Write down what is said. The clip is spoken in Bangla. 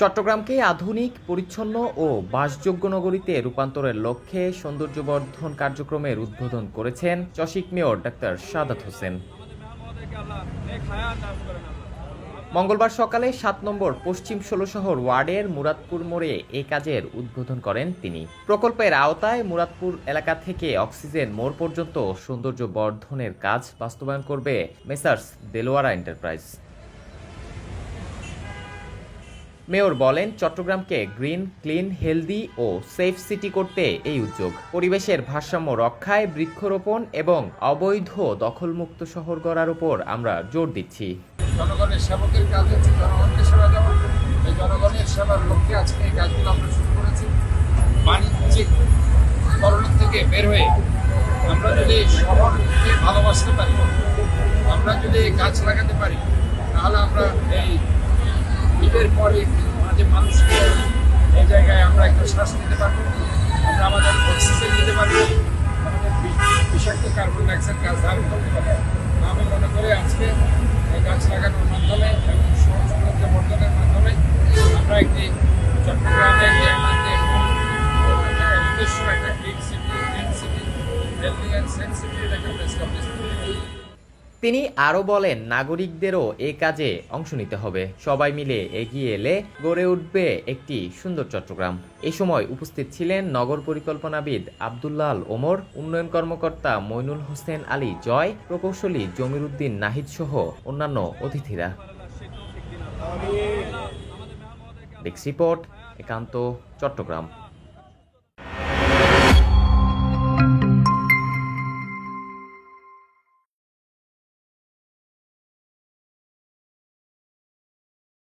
চট্টগ্রামকে আধুনিক, পরিচ্ছন্ন ও বাসযোগ্য নগরীতে রূপান্তরের লক্ষ্যে সৌন্দর্যবর্ধন কার্যক্রমের উদ্বোধন করেছেন চসিক মেয়র ডাক্তার সাদাত হোসেন। মঙ্গলবার সকালে সাত নম্বর পশ্চিম ষোলশহর ওয়ার্ডের মুরাদপুর মোড়ে এ কাজের উদ্বোধন করেন তিনি। প্রকল্পের আওতায় মুরাদপুর এলাকা থেকে অক্সিজেন মোড় পর্যন্ত সৌন্দর্য বর্ধনের কাজ বাস্তবায়ন করবে মেসার্স দেলোয়ারা এন্টারপ্রাইজ। মেয়র বলেন, চট্টগ্রামকে গ্রিন, ক্লিন, হেলদি ও সেফ সিটি করতে এই উদ্যোগ। পরিবেশের ভারসাম্য রক্ষায় বৃক্ষরোপণ এবং অবৈধ দখলমুক্ত শহর গড়ার উপর আমরা জোর দিচ্ছি। জনগণের সেবকের কাজ হচ্ছে জনগণকে সেবা দেওয়া। এই জনগণের সেবার লক্ষ্যে আজকে এই কাজগুলো আমরা শুরু করেছি। বাণিজ্যিক থেকে বের হয়ে আমরা যদি শহরকে ভালোবাসতে পারি, আমরা যদি গাছ লাগাতে পারি ঈদের পরে মাঝে মানুষকে এই জায়গায় আমরা একটু শ্বাস নিতে পারব। আমরা আমাদের অক্সিজেন নিতে পারব। আমাদের বিষাক্ত কার্বন ডাইঅক্সাইড গাছ ধারণ করতে পারব। আমি মনে করি আজকে এই গাছ লাগানোর মাধ্যমে এবং সৌন্দর্য বর্ধনের মাধ্যমে আমরা একটি আমাদের একটা green city green city healthy and safe city তিনি আরও বলেন, নাগরিকদেরও এ কাজে অংশ নিতে হবে। সবাই মিলে এগিয়ে এলে গড়ে উঠবে একটি সুন্দর চট্টগ্রাম। এ সময় উপস্থিত ছিলেন নগর পরিকল্পনাবিদ আবদুল্লাহ আল ওমর, উন্নয়ন কর্মকর্তা মইনুল হোসেন আলী জয়, প্রকৌশলী জমির উদ্দিন নাহিদ সহ অন্যান্য অতিথিরা। ডেস্ক রিপোর্ট, একান্ত চট্টগ্রাম।